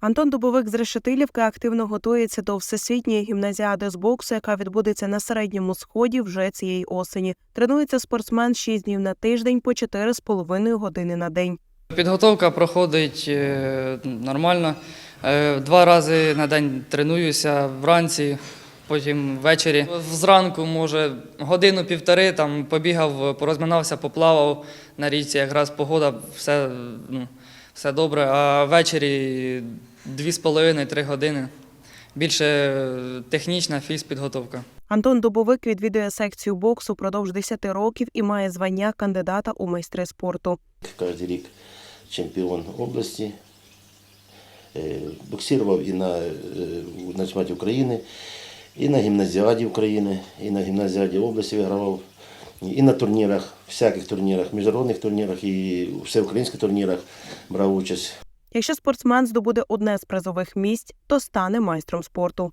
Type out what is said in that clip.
Антон Дубовик з Решетилівки активно готується до всесвітньої гімназіади з боксу, яка відбудеться на середньому сході вже цієї осені. Тренується спортсмен 6 днів на тиждень по 4,5 години на день. Підготовка проходить е, нормально. Е, Два рази на день тренуюся вранці, потім ввечері. Зранку, може, годину-півтори там побігав, порозминався, поплавав на річці, якраз погода, все, ну, все добре. А ввечері дві з половиною, три години. Більше е, технічна фізпідготовка. Антон Дубовик відвідує секцію боксу продовж 10 років і має звання кандидата у майстри спорту. Кожен рік чемпіон області. Е, Боксував і на, е, України, і на гімназіаді України, і на гімназіаді області вигравав, і на турнірах, всяких турнірах, міжнародних турнірах і всеукраїнських турнірах брав участь. Якщо спортсмен здобуде одне з призових місць, то стане майстром спорту.